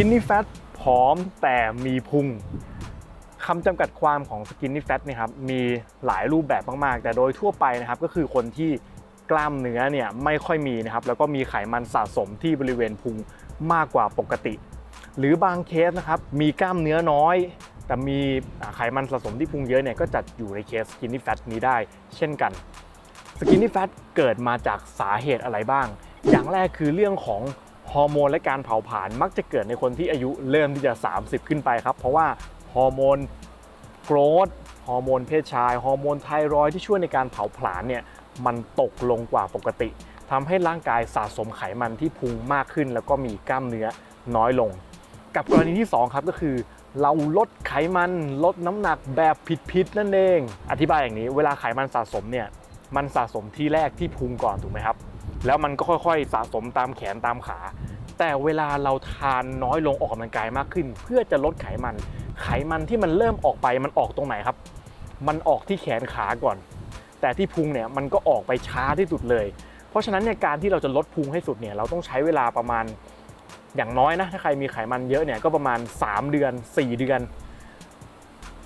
skinny fat ผอมแต่มีพุงคำจำกัดความของ skinny fat เนี่ยครับมีหลายรูปแบบมากๆ แต่โดยทั่วไปนะครับก็คือคนที่กล้ามเนื้อเนี่ยไม่ค่อยมีนะครับแล้วก็มีไขมันสะสมที่บริเวณพุงมากกว่าปกติ หรือบางเคสนะครับมีกล้ามเนื้อน้อย แต่มีไขมันสะสมที่พุงเยอะเนี่ยก็จัดอยู่ในเคส skinny fat นี้ได้เช่นกัน skinny fat เกิดมาจากสาเหตุอะไรบ้าง อย่างแรกคือเรื่องของ ฮอร์โมนและการเผาผลาญมักจะเกิดในคนที่อายุเริ่มที่จะ 30 ขึ้นไปครับ เพราะว่าฮอร์โมนโกรทฮอร์โมนเพศชาย ฮอร์โมนไทรอยที่ช่วยในการเผาผลาญเนี่ยมันตกลงกว่าปกติทำให้ร่างกายสะสมไขมันที่พุงมากขึ้น แล้วก็มีกล้ามเนื้อน้อยลง กับกรณีที่ 2 ครับก็คือ เราลดไขมันลดน้ำหนักแบบผิดๆนั่นเอง อธิบายอย่างนี้เวลาไขมันสะสมเนี่ยมันสะสมที่แรกที่พุงก่อนถูกไหมครับ แล้วมันก็ค่อยๆสะสมตามแขนตามขา แต่เวลาเราทานน้อยลงออกกำลังกายมากขึ้น เพื่อจะลดไขมัน ไขมันที่มันเริ่มออกไปมันออกตรงไหนครับ มันออกที่แขนขาก่อน แต่ที่พุงเนี่ยมันก็ออกไปช้าที่สุดเลย เพราะฉะนั้นเนี่ยการที่เราจะลดพุงให้สุดเนี่ยเราต้องใช้เวลาประมาณอย่างน้อยนะถ้าใครมีไขมันเยอะเนี่ยก็ประมาณ 3 เดือน 4 เดือน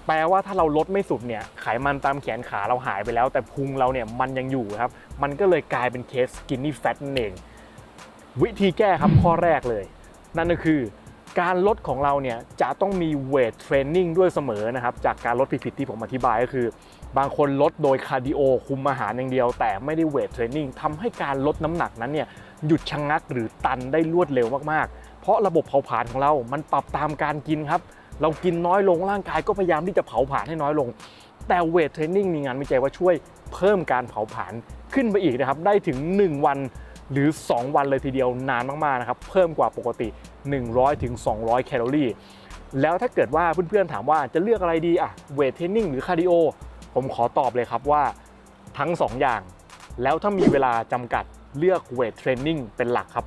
แปลว่าถ้าเราลดไม่สุดเนี่ยไขมันตามแขนขาเราหายไปแล้ว แต่พุงเราเนี่ยมันยังอยู่ครับ มันก็เลยกลายเป็นเคส skinny fat นั่นเอง วิธีแก้ครับข้อแรกเลย นั่นก็คือการลดของเราเนี่ยจะต้องมีเวทเทรนนิ่งด้วยเสมอนะครับ จากการลดผิดๆที่ผมอธิบายก็คือ บางคนลดโดยคาร์ดิโอคุมอาหารอย่างเดียว แต่ไม่ได้เวทเทรนนิ่งทำให้การลดน้ำหนักนั้นเนี่ยหยุดชะงงักหรือตันได้รวดเร็วมากๆ เพราะระบบเผาผลาญของเรา มันปรับตามการกินครับ เรากินน้อยลงร่างกายก็พยายามที่จะเผาผลาญให้น้อยลง แต่เวทเทรนนิ่งมีงานวิจัยว่าช่วยเพิ่มการเผาผลาญขึ้นไปอีกนะครับ ได้ถึง 1 วัน หรือ 2 วันเลยทีเดียวนานมากๆนะครับเพิ่มกว่าปกติ 100ถึง200แคลอรี่แล้วถ้าเกิดว่าเพื่อนๆถามว่าจะเลือกอะไรดีอะเวทเทรนนิ่งหรือคาร์ดิโอผมขอตอบเลยครับว่าทั้ง 2 อย่าง แล้วถ้ามีเวลาจำกัดเลือกเวทเทรนนิ่งเป็นหลักครับ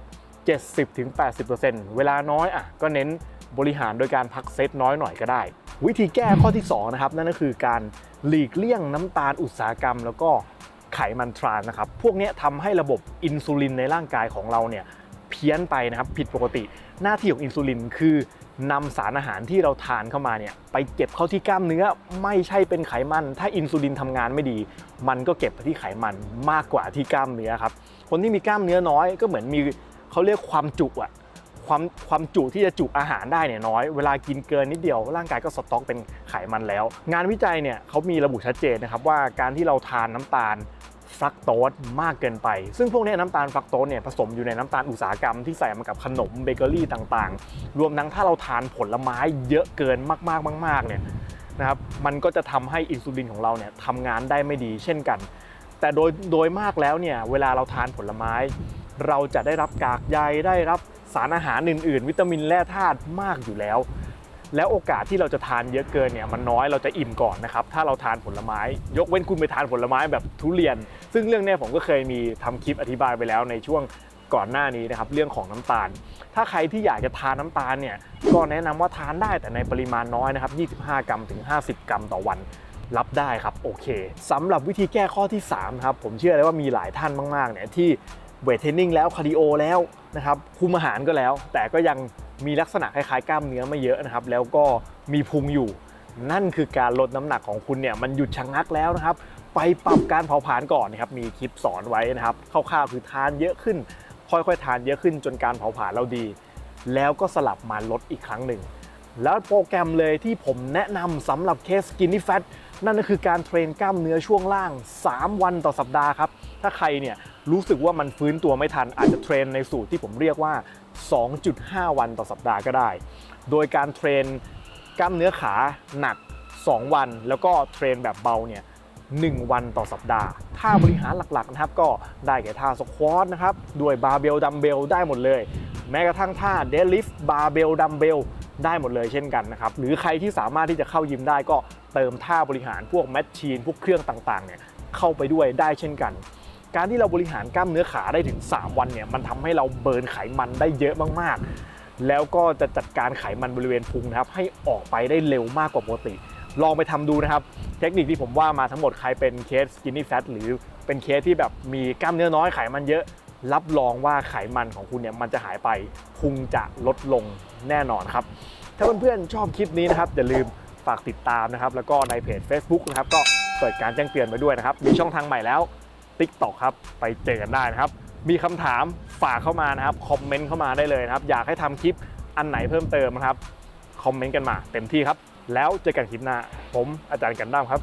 70-80%เวลาน้อยอะก็เน้นบริหารโดยการพักเซตน้อยหน่อยก็ได้ วิธีแก้ข้อที่ 2 นะครับ นั่นก็คือการหลีกเลี่ยงน้ำตาลอุตสาหกรรม แล้วก็ ไขมันทรานนะครับ พวกนี้ทำให้ระบบอินซูลินในร่างกายของเราเนี่ยเพี้ยนไปนะครับผิดปกติ หน้าที่ของอินซูลินคือนำสารอาหารที่เราทานเข้ามาเนี่ยไปเก็บเข้าที่กล้ามเนื้อไม่ใช่เป็นไขมัน ถ้าอินซูลินทำงานไม่ดี มันก็เก็บไปที่ไขมันมากกว่าที่กล้ามเนื้อครับคนที่มีกล้ามเนื้อน้อยก็เหมือนมีเขาเรียกความจุอะความความจุที่จะจุอาหารได้เนี่ยน้อย เวลากินเกินนิดเดียว ร่างกายก็สต็อกเป็นไขมันแล้ว งานวิจัยเนี่ยเขามีระบุชัดเจนนะครับว่าการที่เราทานน้ำตาล ฟรักโตสมากเกินไป ซึ่งพวกนี้น้ำตาลฟรักโตสเนี่ยผสมอยู่ในน้ำตาลอุตสาหกรรมที่ใส่มากับขนมเบเกอรี่ต่างๆ รวมทั้งถ้าเราทานผลไม้เยอะเกินมากๆมากๆเนี่ยนะครับมันก็จะทำให้อินซูลินของเราเนี่ยทำงานได้ไม่ดีเช่นกัน แต่โดยโดยมากแล้วเนี่ยเวลาเราทานผลไม้ เราจะได้รับกากใยได้รับสารอาหารอื่น ๆ วิตามินแร่ธาตุมากอยู่แล้ว แล้วโอกาสที่เราจะทานเยอะเกินเนี่ยมันน้อยเราจะอิ่มก่อนนะครับถ้าเราทานผลไม้ ยกเว้นคุณไปทานผลไม้แบบทุเรียน ซึ่งเรื่องนี้ผมก็เคยมีทำคลิปอธิบายไปแล้วในช่วงก่อนหน้านี้นะครับเรื่องของน้ำตาล ถ้าใครที่อยากจะทานน้ำตาลเนี่ยก็แนะนำว่าทานได้แต่ในปริมาณน้อยนะครับ 25 กรัมถึง 50 กรัมต่อวันรับได้ครับโอเคสำหรับวิธีแก้ข้อที่3ครับผมเชื่อเลยว่ามีหลายท่านมากๆเนี่ยที่เวทเทรนนิ่งแล้วคาร์ดิโอแล้วนะครับคุมอาหารก็แล้ว แต่ก็ยัง มีลักษณะคล้ายๆกล้ามเนื้อไม่เยอะนะครับ แล้วก็มีพุงอยู่ นั่นคือการลดน้ำหนักของคุณเนี่ยมันหยุดชะงักแล้วนะครับ ไปปรับการเผาผลาญก่อนนะครับมีคลิปสอนไว้นะครับคร่าวๆคือทานเยอะขึ้น ค่อยๆทานเยอะขึ้นจนการเผาผลาญเราดี แล้วก็สลับมาลดอีกครั้งหนึ่งแล้วโปรแกรมเลยที่ผมแนะนำสำหรับเคส Skinny Fat นั่นก็คือการเทรนกล้ามเนื้อช่วงล่าง 3 วันต่อสัปดาห์ครับ ถ้าใครเนี่ย รู้สึกว่ามันฟื้นตัวไม่ทันอาจจะเทรนในสูตรที่ผมเรียกว่า 2.5 วันต่อสัปดาห์ก็ได้ โดยการเทรนกล้ามเนื้อขาหนัก 2 วัน แล้วก็เทรนแบบเบาเนี่ย1 วันต่อสัปดาห์ ท่าบริหารหลักๆนะครับ ก็ได้แก่ท่าสควอตนะครับ ด้วยบาร์เบลดัมเบลได้หมดเลย แม้กระทั่งท่าเดลิฟบาร์เบลดัมเบลได้หมดเลยเช่นกันนะครับ หรือใครที่สามารถที่จะเข้ายิมได้ก็เติมท่าบริหารพวกแมชชีน พวกเครื่องต่างๆเนี่ยเข้าไปด้วยได้เช่นกัน การที่เราบริหารกล้ามเนื้อขาได้ถึง 3 วันเนี่ยมันทำให้เราเบิร์นไขมันได้เยอะมากๆ แล้วก็จะจัดการไขมันบริเวณพุงนะครับ ให้ออกไปได้เร็วมากกว่าปกติ ลองไปทำดูนะครับ เทคนิคที่ผมว่ามาทั้งหมดใครเป็นเคส skinny fat หรือเป็นเคสที่แบบมีกล้ามเนื้อน้อยไขมันเยอะ รับรองว่าไขมันของคุณเนี่ยมันจะหายไปพุงจะลดลงแน่นอนครับ ถ้าเพื่อนๆชอบคลิปนี้นะครับอย่าลืมฝากติดตามนะครับแล้วก็ในเพจ Facebook นะครับก็เปิดการแจ้งเตือนไว้ด้วยนะครับ มีช่องทางใหม่แล้ว TikTok ครับ ไปเจอกันได้นะครับ มีคำถามฝากเข้ามานะครับ คอมเมนต์เข้ามาได้เลยนะครับ อยากให้ทำคลิปอันไหนเพิ่มเติมนะครับ คอมเมนต์กันมาเต็มที่ครับ แล้วเจอกันคลิปหน้า ผมอาจารย์กันด้ามครับ